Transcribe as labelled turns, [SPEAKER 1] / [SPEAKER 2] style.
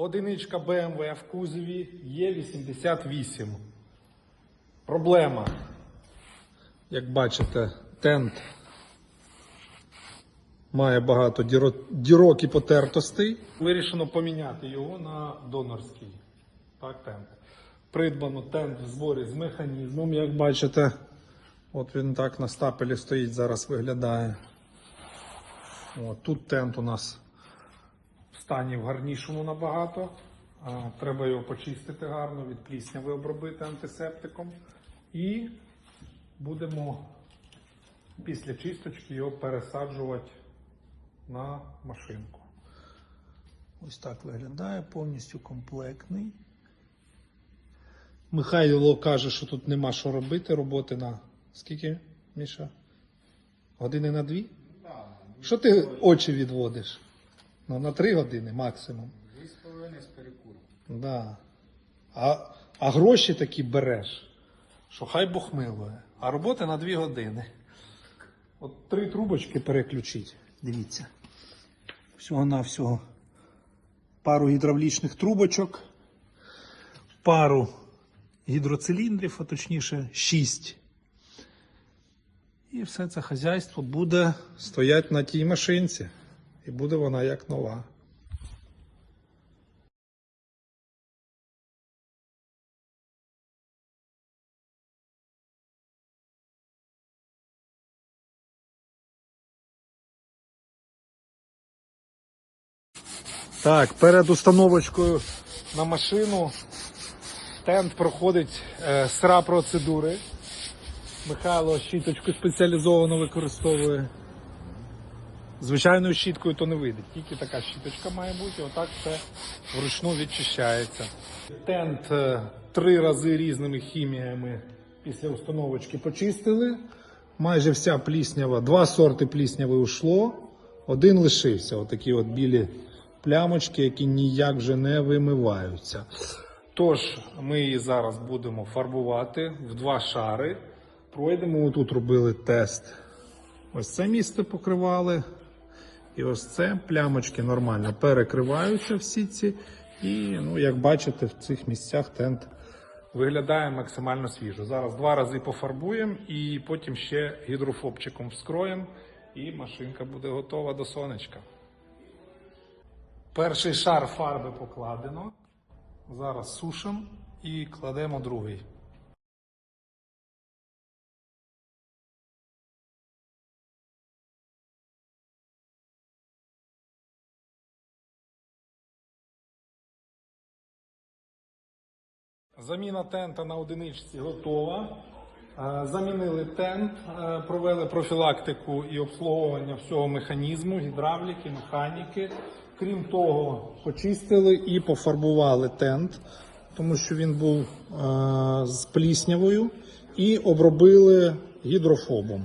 [SPEAKER 1] Одиничка BMW в кузові Є88. Проблема. Як бачите, тент має багато дірок і потертостей. Вирішено поміняти його на донорський. Так, тент. Придбано тент в зборі з механізмом, як бачите. От він так на стапелі стоїть, зараз виглядає. От, тут тент у нас стані в гарнішому набагато. Треба його почистити гарно, від плісняви обробити антисептиком. І будемо після чисточки його пересаджувати на машинку. Ось так виглядає, повністю комплектний. Михайло каже, що тут нема що робити. Роботи на скільки, Міша? Години на дві? Що ти очі відводиш? Ну, на три години максимум.
[SPEAKER 2] Дві з половиною з перекуром.
[SPEAKER 1] Да. А, а гроші такі береш, що хай Бог милує. А роботи на дві години. От три трубочки переключить. Дивіться. Всього-навсього. Пару гідравлічних трубочок, пару гідроциліндрів, а точніше шість. І все це хазяйство буде стояти на тій машинці. І буде вона як нова. Так, перед установочкою на машину тент проходить е, сра процедури. Михайло щіточку спеціалізовано використовує. Звичайною щіткою то не вийде, тільки така щіточка має бути, отак все вручну відчищається. Тент е, три рази різними хіміями після установочки почистили. Майже вся пліснява, два сорти плісняви ушло, один лишився. Отакі от білі плямочки, які ніяк вже не вимиваються. Тож ми її зараз будемо фарбувати в два шари. Пройдемо, тут робили тест. Ось це місце покривали. І ось це плямочки нормально перекриваються всі ці. І, ну, як бачите, в цих місцях тент виглядає максимально свіжо. Зараз два рази пофарбуємо і потім ще гідрофобчиком вскроємо, і машинка буде готова до сонечка. Перший шар фарби покладено. Зараз сушимо і кладемо другий. Заміна тента на одиничці готова. Е, Замінили тент, е, провели профілактику і обслуговування всього механізму, гідравліки, механіки. Крім того, почистили і пофарбували тент, тому що він був е, з пліснявою, і обробили гідрофобом.